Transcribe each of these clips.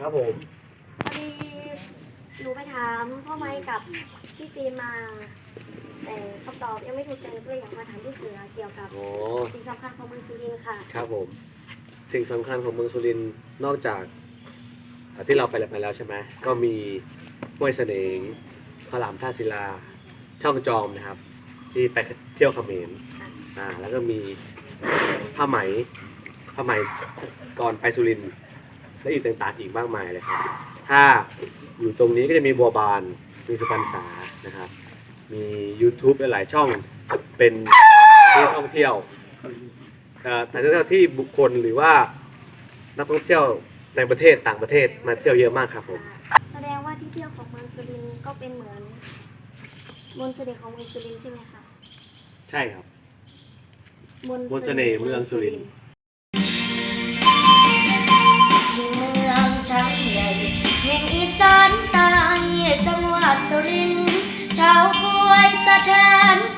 ครับผม พอดีหนูไปถามพ่อไม้กับพี่ฟิล์มมา แต่คำตอบยังไม่ถูกใจก็เลยอยากมาถามพี่เสือเกี่ยวกับโอ้สิ่งสำคัญของเมืองสุรินทร์ค่ะ ครับผม สิ่งสำคัญของเมืองสุรินทร์นอกจากอ่าที่เราไปแล้วไปแล้วใช่ไหมก็มีห้วยเสนงพระรามท่าศิลา ช่องจอมนะครับ ที่ไปเที่ยวเขมรอ่าแล้วก็มีผ้าไหมผ้าไหมก่อนไปสุรินทร์ และอีกต่างๆอีกมากมายเลยครับ ถ้าอยู่ตรงนี้ก็จะมีบัวบานมีสุพรรณษานะครับ มี YouTube หลายๆช่องเป็นที่ท่องเที่ยวเอ่อแต่ถ้าที่บุคคลหรือว่านักท่องเที่ยวในประเทศต่างประเทศมาเที่ยวเยอะมากครับผมแสดงว่าที่เที่ยวของเมืองสุรินทร์ก็เป็นเหมือนมนต์เสน่ห์ของเมืองสุรินทร์ใช่ไหมคะใช่ครับ มนต์มนต์เสน่ห์เมืองสุรินทร์ ที่เมืองช้างใหญ่แห่งอีสานใต้จังหวัดสุรินทร์ชาวกล้วยสถานแผ่น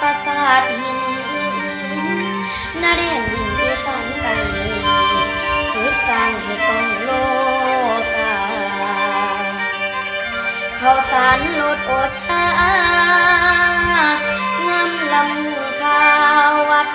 ประสาทหินนาเรนดินที่สังไกฝึกสร้างให้กองโลกาเขาสารลดโอชางามลำคาวัด